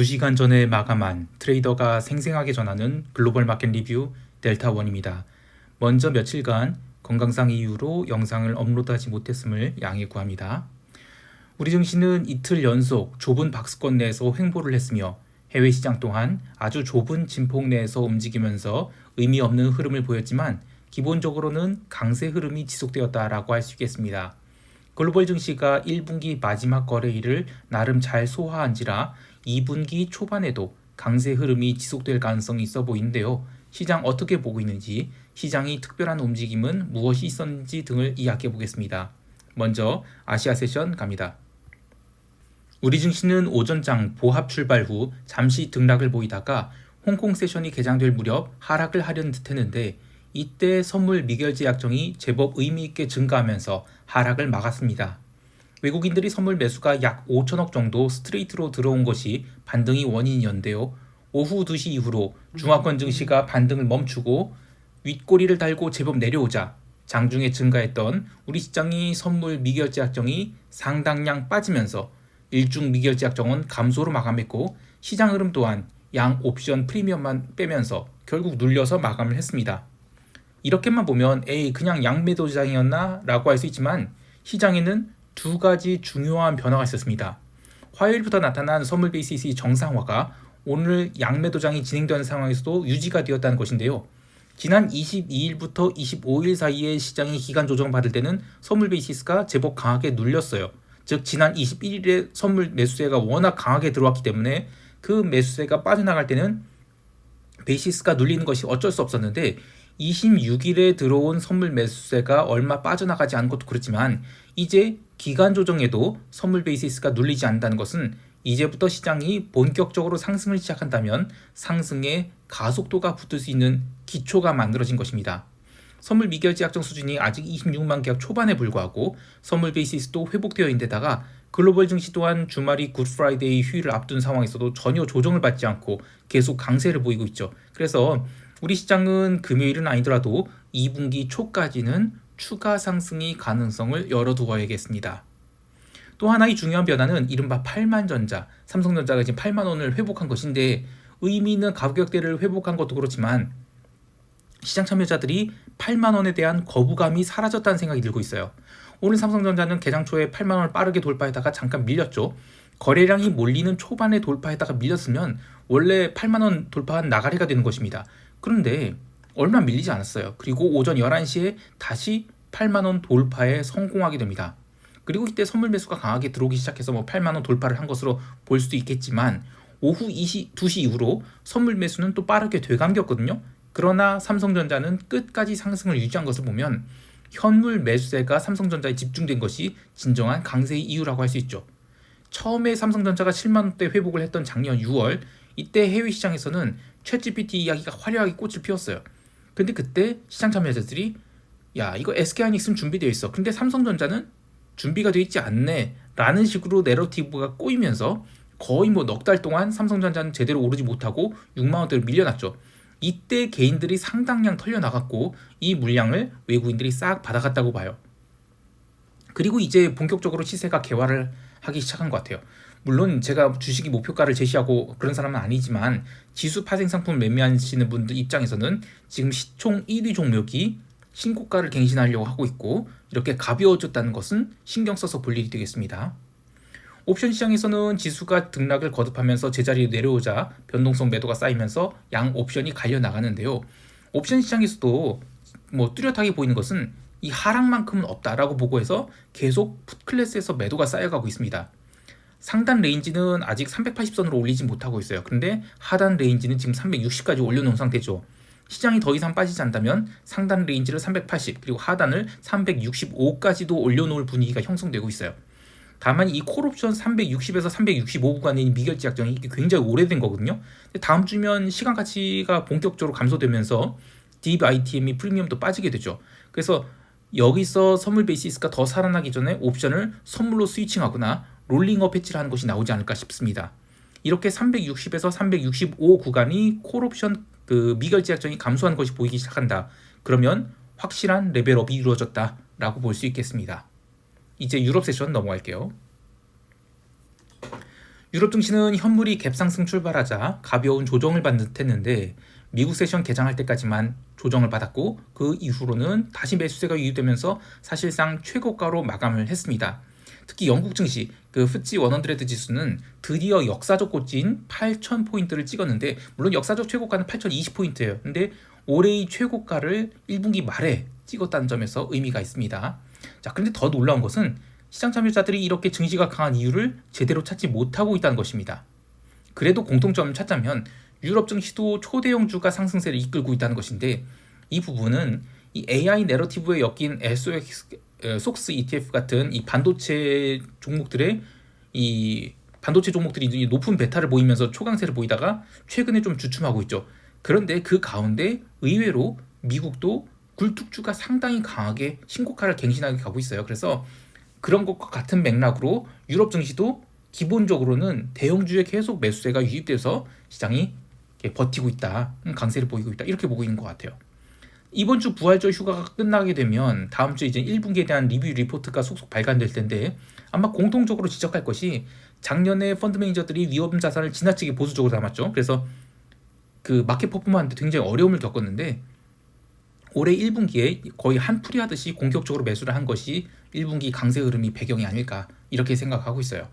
2시간 전에 마감한 트레이더가 생생하게 전하는 글로벌 마켓 리뷰 델타원입니다. 먼저 며칠간 건강상 이유로 영상을 업로드하지 못했음을 양해 구합니다. 우리 증시는 이틀 연속 좁은 박스권 내에서 횡보를 했으며 해외 시장 또한 아주 좁은 진폭 내에서 움직이면서 의미 없는 흐름을 보였지만 기본적으로는 강세 흐름이 지속되었다라고 할 수 있겠습니다. 글로벌 증시가 1분기 마지막 거래일을 나름 잘 소화한지라 2분기 초반에도 강세 흐름이 지속될 가능성이 있어 보이는데요. 시장 어떻게 보고 있는지, 시장이 특별한 움직임은 무엇이 있었는지 등을 이야기해 보겠습니다. 먼저 아시아 세션 갑니다. 우리 증시는 오전장 보합 출발 후 잠시 등락을 보이다가 홍콩 세션이 개장될 무렵 하락을 하려는 듯했는데 이때 선물 미결제 약정이 제법 의미 있게 증가하면서 하락을 막았습니다. 외국인들이 선물 매수가 약 5천억 정도 스트레이트로 들어온 것이 반등이 원인이었는데요. 오후 2시 이후로 중화권 증시가 반등을 멈추고 윗꼬리를 달고 제법 내려오자 장중에 증가했던 우리 시장이 선물 미결제 약정이 상당량 빠지면서 일중 미결제 약정은 감소로 마감했고 시장 흐름 또한 양 옵션 프리미엄만 빼면서 결국 눌려서 마감을 했습니다. 이렇게만 보면 에이 그냥 양매도장이었나 라고 할 수 있지만 시장에는 두 가지 중요한 변화가 있었습니다. 화요일부터 나타난 선물 베이시스 정상화가 오늘 양매도장이 진행되는 상황에서도 유지가 되었다는 것인데요. 지난 22일부터 25일 사이에 시장이 기간 조정 받을 때는 선물 베이시스가 제법 강하게 눌렸어요. 즉 지난 21일에 선물 매수세가 워낙 강하게 들어왔기 때문에 그 매수세가 빠져나갈 때는 베이시스가 눌리는 것이 어쩔 수 없었는데 26일에 들어온 선물 매수세가 얼마 빠져나가지 않은 것도 그렇지만 이제 기간 조정에도 선물 베이시스가 눌리지 않는다는 것은 이제부터 시장이 본격적으로 상승을 시작한다면 상승에 가속도가 붙을 수 있는 기초가 만들어진 것입니다. 선물 미결제 약정 수준이 아직 26만 계약 초반에 불과하고 선물 베이시스도 회복되어 있는데다가 글로벌 증시 또한 주말이 굿프라이데이 휴일을 앞둔 상황에서도 전혀 조정을 받지 않고 계속 강세를 보이고 있죠. 그래서 우리 시장은 금요일은 아니더라도 2분기 초까지는 추가 상승이 가능성을 열어두어야겠습니다. 또 하나의 중요한 변화는 이른바 8만 전자, 삼성전자가 지금 8만 원을 회복한 것인데 의미 있는 가격대를 회복한 것도 그렇지만 시장 참여자들이 8만 원에 대한 거부감이 사라졌다는 생각이 들고 있어요. 오늘 삼성전자는 개장 초에 8만 원을 빠르게 돌파했다가 잠깐 밀렸죠. 거래량이 몰리는 초반에 돌파했다가 밀렸으면 원래 8만 원 돌파한 나가리가 되는 것입니다. 그런데 얼마 밀리지 않았어요. 그리고 오전 11시에 다시 8만 원 돌파에 성공하게 됩니다. 그리고 이때 선물 매수가 강하게 들어오기 시작해서 뭐 8만 원 돌파를 한 것으로 볼 수도 있겠지만 오후 2시, 2시 이후로 선물 매수는 또 빠르게 되감겼거든요. 그러나 삼성전자는 끝까지 상승을 유지한 것을 보면 현물 매수세가 삼성전자에 집중된 것이 진정한 강세의 이유라고 할 수 있죠. 처음에 삼성전자가 7만 원대 회복을 했던 작년 6월 이때 해외 시장에서는 챗GPT 이야기가 화려하게 꽃을 피웠어요. 근데 그때 시장 참여자들이 야 이거 SK하이닉스는 준비되어 있어. 근데 삼성전자는 준비가 되어 있지 않네. 라는 식으로 내러티브가 꼬이면서 거의 뭐 넉 달 동안 삼성전자는 제대로 오르지 못하고 6만 원대로 밀려났죠. 이때 개인들이 상당량 털려 나갔고 이 물량을 외국인들이 싹 받아갔다고 봐요. 그리고 이제 본격적으로 시세가 개화를 하기 시작한 것 같아요. 물론 제가 주식이 목표가를 제시하고 그런 사람은 아니지만 지수 파생 상품을 매매하시는 분들 입장에서는 지금 시총 1위 종목이 신고가를 갱신하려고 하고 있고 이렇게 가벼워졌다는 것은 신경 써서 볼 일이 되겠습니다. 옵션 시장에서는 지수가 등락을 거듭하면서 제자리에 내려오자 변동성 매도가 쌓이면서 양 옵션이 갈려 나가는데요. 옵션 시장에서도 뭐 뚜렷하게 보이는 것은 이 하락만큼은 없다라고 보고해서 계속 풋클래스에서 매도가 쌓여가고 있습니다. 상단 레인지는 아직 380선으로 올리지 못하고 있어요. 그런데 하단 레인지는 지금 360까지 올려놓은 상태죠. 시장이 더 이상 빠지지 않다면 상단 레인지를 380 그리고 하단을 365까지도 올려놓을 분위기가 형성되고 있어요. 다만 이 콜옵션 360에서 365 구간의 미결제 약정이 굉장히 오래된 거거든요. 다음 주면 시간 가치가 본격적으로 감소되면서 딥 ITM이 프리미엄도 빠지게 되죠. 그래서 여기서 선물 베이시스가 더 살아나기 전에 옵션을 선물로 스위칭하거나 롤링업 해치를 하는 것이 나오지 않을까 싶습니다. 이렇게 360에서 365 구간이 콜옵션 그 미결제 약정이 감소하는 것이 보이기 시작한다. 그러면 확실한 레벨업이 이루어졌다라고 볼 수 있겠습니다. 이제 유럽 세션 넘어갈게요. 유럽 증시는 현물이 갭상승 출발하자 가벼운 조정을 받는 듯했는데 미국 세션 개장할 때까지만 조정을 받았고 그 이후로는 다시 매수세가 유입되면서 사실상 최고가로 마감을 했습니다. 특히 영국 증시 그 FTSE 100 지수는 드디어 역사적 고지인 8,000 포인트를 찍었는데 물론 역사적 최고가는 8,020 포인트예요. 근데 올해의 최고가를 1분기 말에 찍었다는 점에서 의미가 있습니다. 자, 그런데 더 놀라운 것은 시장 참여자들이 이렇게 증시가 강한 이유를 제대로 찾지 못하고 있다는 것입니다. 그래도 공통점을 찾자면 유럽 증시도 초대형주가 상승세를 이끌고 있다는 것인데 이 부분은 이 AI 내러티브에 엮인 SOX 속스 ETF 같은 이 반도체 종목들의 이 반도체 종목들이 높은 베타를 보이면서 초강세를 보이다가 최근에 좀 주춤하고 있죠. 그런데 그 가운데 의외로 미국도 굴뚝주가 상당히 강하게 신고가를 갱신하게 가고 있어요. 그래서 그런 것과 같은 맥락으로 유럽 증시도 기본적으로는 대형주에 계속 매수세가 유입돼서 시장이 버티고 있다, 음, 강세를 보이고 있다 이렇게 보고 있는 것 같아요. 이번 주 부활절 휴가가 끝나게 되면 다음 주 이제 1분기에 대한 리뷰 리포트가 속속 발간될 텐데 아마 공통적으로 지적할 것이 작년에 펀드 매니저들이 위험 자산을 지나치게 보수적으로 담았죠. 그래서 그 마켓 퍼포먼스한테 굉장히 어려움을 겪었는데 올해 1분기에 거의 한풀이 하듯이 공격적으로 매수를 한 것이 1분기 강세 흐름이 배경이 아닐까 이렇게 생각하고 있어요.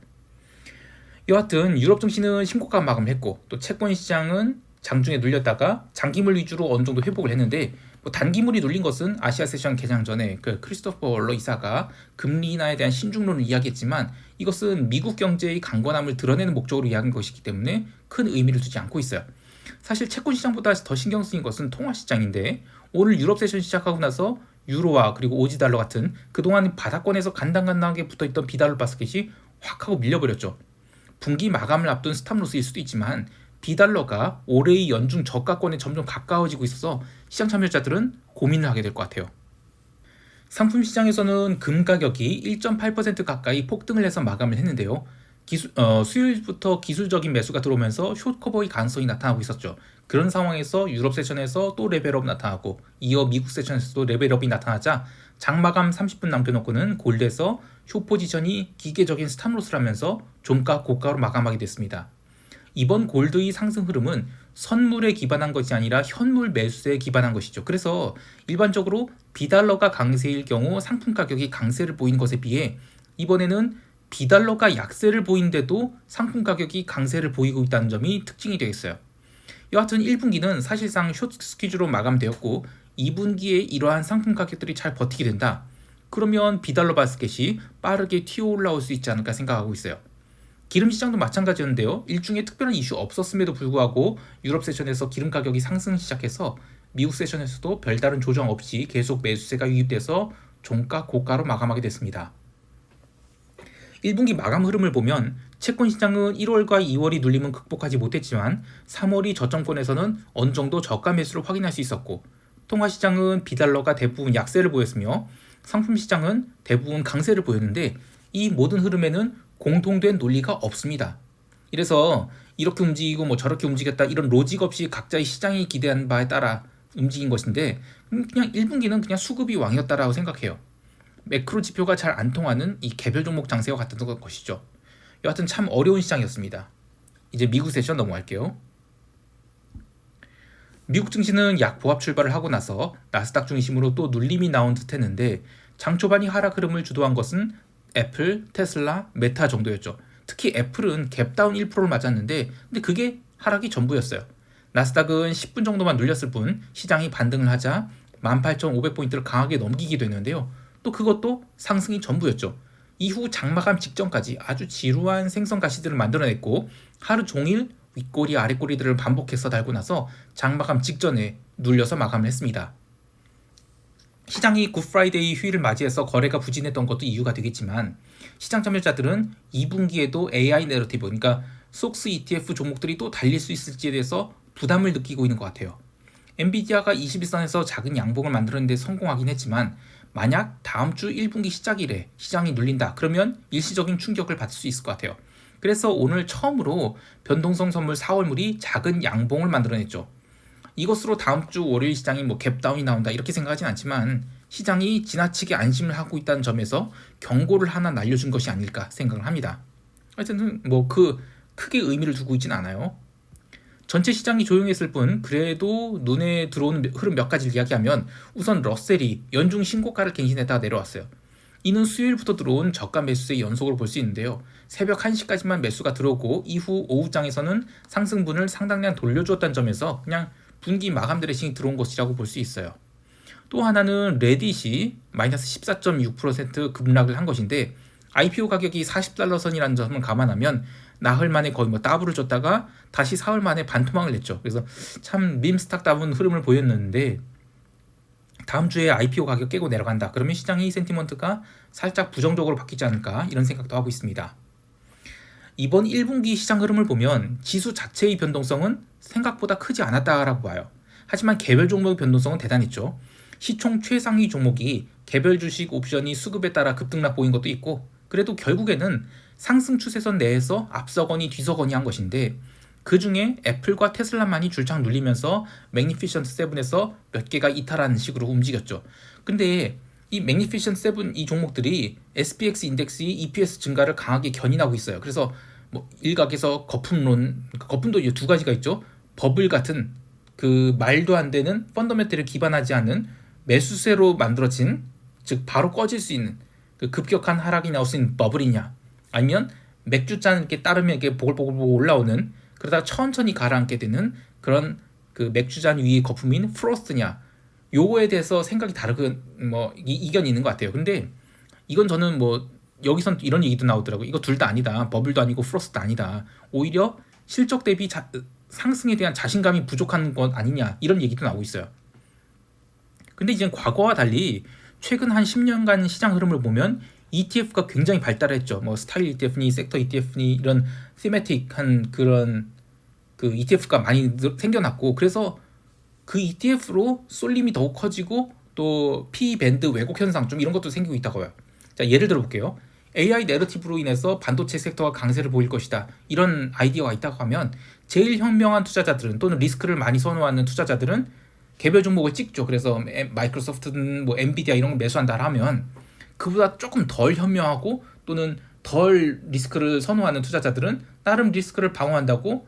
여하튼 유럽 증시는 신고가 마감했고 또 채권 시장은 장중에 눌렸다가 장기물 위주로 어느 정도 회복을 했는데 뭐 단기물이 눌린 것은 아시아 세션 개장 전에 그 크리스토퍼 월러 이사가 금리 인하에 대한 신중론을 이야기했지만 이것은 미국 경제의 강건함을 드러내는 목적으로 이야기한 것이기 때문에 큰 의미를 두지 않고 있어요. 사실 채권 시장보다 더 신경 쓰인 것은 통화 시장인데 오늘 유럽 세션 시작하고 나서 유로화 그리고 오지 달러 같은 그동안 바닥권에서 간당간당하게 붙어있던 비달러 바스켓이 확 하고 밀려버렸죠. 분기 마감을 앞둔 스탑로스일 수도 있지만 비달러가 올해의 연중 저가권에 점점 가까워지고 있어서 시장 참여자들은 고민을 하게 될 것 같아요. 상품 시장에서는 금 가격이 1.8% 가까이 폭등을 해서 마감을 했는데요. 기술, 어, 수요일부터 기술적인 매수가 들어오면서 숏 커버의 가능성이 나타나고 있었죠. 그런 상황에서 유럽 세션에서 또 레벨업 나타나고 이어 미국 세션에서도 레벨업이 나타나자 장마감 30분 남겨놓고는 골드에서 쇼 포지션이 기계적인 스탑로스를 하면서 종가 고가로 마감하게 됐습니다. 이번 골드의 상승 흐름은 선물에 기반한 것이 아니라 현물 매수에 기반한 것이죠. 그래서 일반적으로 비달러가 강세일 경우 상품 가격이 강세를 보이는 것에 비해 이번에는 비달러가 약세를 보이는데도 상품 가격이 강세를 보이고 있다는 점이 특징이 되겠어요. 여하튼 1분기는 사실상 숏 스퀴즈로 마감되었고 2분기에 이러한 상품 가격들이 잘 버티게 된다. 그러면 비달러 바스켓이 빠르게 튀어 올라올 수 있지 않을까 생각하고 있어요. 기름 시장도 마찬가지였는데요. 일중에 특별한 이슈 없었음에도 불구하고 유럽 세션에서 기름 가격이 상승 시작해서 미국 세션에서도 별다른 조정 없이 계속 매수세가 유입돼서 종가 고가로 마감하게 됐습니다. 1분기 마감 흐름을 보면 채권 시장은 1월과 2월이 눌림은 극복하지 못했지만 3월이 저점권에서는 어느 정도 저가 매수를 확인할 수 있었고 통화 시장은 비달러가 대부분 약세를 보였으며 상품 시장은 대부분 강세를 보였는데 이 모든 흐름에는 공통된 논리가 없습니다. 이래서 이렇게 움직이고 뭐 저렇게 움직였다 이런 로직 없이 각자의 시장이 기대한 바에 따라 움직인 것인데 그냥 1분기는 그냥 수급이 왕이었다라고 생각해요. 매크로 지표가 잘 안 통하는 이 개별 종목 장세와 같은 것이죠. 여하튼 참 어려운 시장이었습니다. 이제 미국 세션 넘어갈게요. 미국 증시는 약 보합 출발을 하고 나서 나스닥 중심으로 또 눌림이 나온 듯 했는데 장 초반이 하락 흐름을 주도한 것은 애플, 테슬라, 메타 정도였죠. 특히 애플은 갭다운 1%를 맞았는데 근데 그게 하락이 전부였어요. 나스닥은 10분 정도만 눌렸을 뿐 시장이 반등을 하자 18,500포인트를 강하게 넘기게 되는데요. 또 그것도 상승이 전부였죠. 이후 장마감 직전까지 아주 지루한 생선 가시들을 만들어냈고 하루 종일 윗꼬리 아랫꼬리들을 반복해서 달고 나서 장마감 직전에 눌려서 마감을 했습니다. 시장이 굿프라이데이 휴일을 맞이해서 거래가 부진했던 것도 이유가 되겠지만 시장 참여자들은 2분기에도 AI 내러티브 그러니까 속스 ETF 종목들이 또 달릴 수 있을지에 대해서 부담을 느끼고 있는 것 같아요. 엔비디아가 21선에서 작은 양봉을 만들었는데 성공하긴 했지만 만약 다음 주 1분기 시작일에 시장이 눌린다 그러면 일시적인 충격을 받을 수 있을 것 같아요. 그래서 오늘 처음으로 변동성 선물 4월물이 작은 양봉을 만들어냈죠. 이것으로 다음 주 월요일 시장이 뭐 갭다운이 나온다 이렇게 생각하진 않지만 시장이 지나치게 안심을 하고 있다는 점에서 경고를 하나 날려준 것이 아닐까 생각을 합니다. 하여튼 뭐 그 크게 의미를 두고 있진 않아요. 전체 시장이 조용했을 뿐 그래도 눈에 들어오는 흐름 몇 가지를 이야기하면 우선 러셀이 연중 신고가를 갱신했다가 내려왔어요. 이는 수요일부터 들어온 저가 매수의 연속으로 볼 수 있는데요. 새벽 1시까지만 매수가 들어오고 이후 오후장에서는 상승분을 상당량 돌려주었다는 점에서 그냥 분기 마감 드레싱이 들어온 것이라고 볼 수 있어요. 또 하나는 레딧이 마이너스 14.6% 급락을 한 것인데 IPO 가격이 40달러 선이라는 점을 감안하면 나흘 만에 거의 뭐 따블을 줬다가 다시 사흘 만에 반토막을 냈죠. 그래서 참 밈스탁다운 흐름을 보였는데 다음 주에 IPO 가격 깨고 내려간다. 그러면 시장의 센티먼트가 살짝 부정적으로 바뀌지 않을까 이런 생각도 하고 있습니다. 이번 1분기 시장 흐름을 보면 지수 자체의 변동성은 생각보다 크지 않았다라고 봐요. 하지만 개별 종목의 변동성은 대단했죠. 시총 최상위 종목이 개별 주식 옵션이 수급에 따라 급등락 보인 것도 있고 그래도 결국에는 상승 추세선 내에서 앞서거니 뒤서거니 한 것인데 그 중에 애플과 테슬라만이 줄창 눌리면서 맥니피션트 7에서 몇 개가 이탈하는 식으로 움직였죠. 근데 이 맥니피션트 7이 종목들이 SPX 인덱스의 EPS 증가를 강하게 견인하고 있어요. 그래서 뭐 일각에서 거품론, 거품도 두 가지가 있죠. 버블 같은 그 말도 안 되는 펀더멘트를 기반하지 않는 매수세로 만들어진 즉 바로 꺼질 수 있는 그 급격한 하락이 나올 수 있는 버블이냐 아니면 맥주잔 이렇게 따르면 이렇게 보글보글 올라오는 그러다가 천천히 가라앉게 되는 그런 그 맥주잔 위의 거품인 프로스트냐 요거에 대해서 생각이 다르게 뭐 이 견이 있는 것 같아요. 근데 이건 저는 뭐 여기선 이런 얘기도 나오더라고. 이거 둘 다 아니다. 버블도 아니고 프로스트도 아니다. 오히려 실적 대비 자, 상승에 대한 자신감이 부족한 것 아니냐 이런 얘기도 나오고 있어요. 근데 이제 과거와 달리 최근 한 10년간 시장 흐름을 보면 ETF가 굉장히 발달했죠. 뭐 스타일 ETF니 섹터 ETF니 이런 시메틱한 그런 그 ETF가 많이 생겨났고 그래서 그 ETF로 쏠림이 더욱 커지고 또 P 밴드 왜곡 현상 좀 이런 것도 생기고 있다고 요 자, 예를 들어 볼게요. AI 내러티브로 인해서 반도체 섹터가 강세를 보일 것이다. 이런 아이디어가 있다고 하면 제일 현명한 투자자들은 또는 리스크를 많이 선호하는 투자자들은 개별 종목을 찍죠. 그래서 마이크로소프트든 뭐 엔비디아 이런 걸 매수한다 하면 그보다 조금 덜 현명하고 또는 덜 리스크를 선호하는 투자자들은 나름 리스크를 방어한다고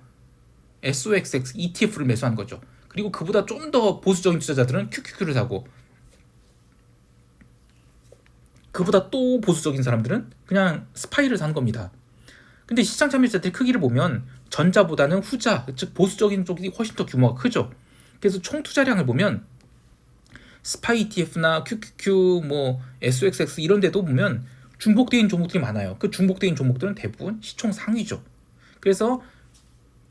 SOXX ETF를 매수한 거죠. 그리고 그보다 좀 더 보수적인 투자자들은 QQQ를 사고 그보다 또 보수적인 사람들은 그냥 스파이를 산 겁니다. 근데 시장 참여자들 크기를 보면 전자보다는 후자, 즉 보수적인 쪽이 훨씬 더 규모가 크죠. 그래서 총 투자량을 보면 스파이 ETF나 QQQ, 뭐 SOXX 이런 데도 보면 중복되어 종목들이 많아요. 그 중복되어 종목들은 대부분 시총 상위죠. 그래서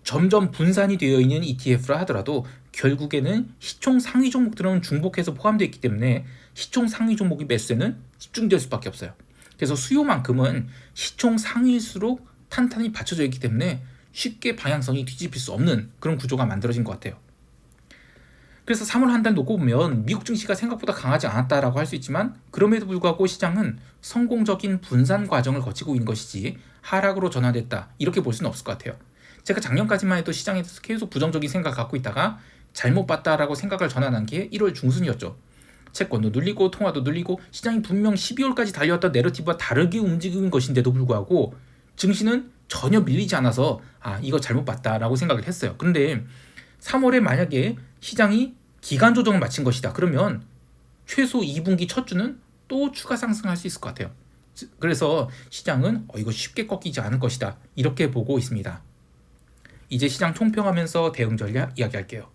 점점 분산이 되어 있는 ETF라 하더라도 결국에는 시총 상위 종목들은 중복해서 포함되어 있기 때문에 시총 상위 종목의 매수에는 집중될 수밖에 없어요. 그래서 수요만큼은 시총 상위일수록 탄탄히 받쳐져 있기 때문에 쉽게 방향성이 뒤집힐 수 없는 그런 구조가 만들어진 것 같아요. 그래서 3월 한 달 놓고 보면 미국 증시가 생각보다 강하지 않았다라고 할 수 있지만 그럼에도 불구하고 시장은 성공적인 분산 과정을 거치고 있는 것이지 하락으로 전환됐다 이렇게 볼 수는 없을 것 같아요. 제가 작년까지만 해도 시장에 대해서 계속 부정적인 생각을 갖고 있다가 잘못 봤다라고 생각을 전환한 게 1월 중순이었죠. 채권도 눌리고 통화도 눌리고 시장이 분명 12월까지 달려왔던 내러티브와 다르게 움직인 것인데도 불구하고 증시는 전혀 밀리지 않아서 아 이거 잘못 봤다라고 생각을 했어요. 그런데 3월에 만약에 시장이 기간 조정을 마친 것이다. 그러면 최소 2분기 첫 주는 또 추가 상승할 수 있을 것 같아요. 그래서 시장은 어, 이거 쉽게 꺾이지 않을 것이다. 이렇게 보고 있습니다. 이제 시장 총평하면서 대응 전략 이야기할게요.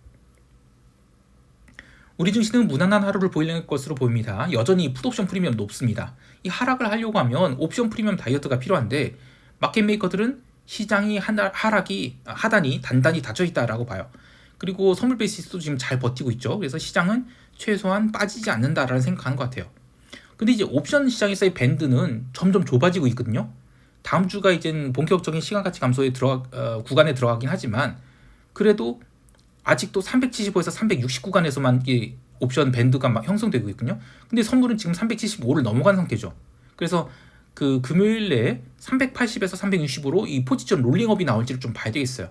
우리 증시는 무난한 하루를 보일 것으로 보입니다. 여전히 풋옵션 프리미엄 높습니다. 이 하락을 하려고 하면 옵션 프리미엄 다이어트가 필요한데 마켓 메이커들은 시장이 하락이 하단이 단단히 닫혀 있다라고 봐요. 그리고 선물 베이시스도 지금 잘 버티고 있죠. 그래서 시장은 최소한 빠지지 않는다라는 생각하는 것 같아요. 근데 이제 옵션 시장에서의 밴드는 점점 좁아지고 있거든요. 다음 주가 이제 본격적인 시간 가치 감소에 들어 어, 구간에 들어가긴 하지만 그래도 아직도 375에서 360 구간에서만 이 옵션 밴드가 막 형성되고 있거든요. 근데 선물은 지금 375를 넘어간 상태죠. 그래서 그 금요일 내에 380에서 365로 이 포지션 롤링업이 나올지를 좀 봐야 되겠어요.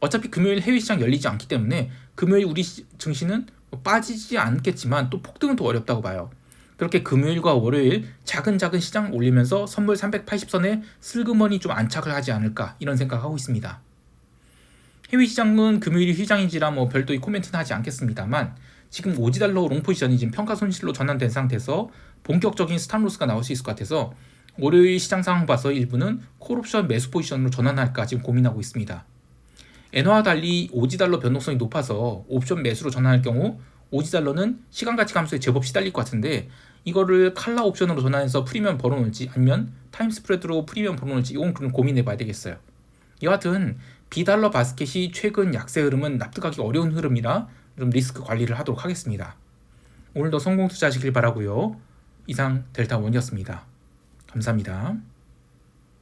어차피 금요일 해외 시장 열리지 않기 때문에 금요일 우리 증시는 뭐 빠지지 않겠지만 또 폭등은 더 어렵다고 봐요. 그렇게 금요일과 월요일 작은 작은 시장 올리면서 선물 380선에 슬그머니 좀 안착을 하지 않을까 이런 생각하고 있습니다. 해외 시장은 금요일이 휴장인지라 뭐 별도의 코멘트는 하지 않겠습니다만 지금 오지달러 롱포지션이 지금 평가 손실로 전환된 상태에서 본격적인 스탑로스가 나올 수 있을 것 같아서 월요일 시장 상황 봐서 일부는 콜옵션 매수 포지션으로 전환할까 지금 고민하고 있습니다. 엔화와 달리 오지달러 변동성이 높아서 옵션 매수로 전환할 경우 오지달러는 시간 가치 감소에 제법 시달릴 것 같은데 이거를 칼라 옵션으로 전환해서 프리미엄 벌어놓을지 아니면 타임 스프레드로 프리미엄 벌어놓을지 이건 그럼 고민해봐야 되겠어요. 여하튼 비달러 바스켓이 최근 약세 흐름은 납득하기 어려운 흐름이라 좀 리스크 관리를 하도록 하겠습니다. 오늘도 성공 투자하시길 바라고요. 이상 델타원이었습니다. 감사합니다.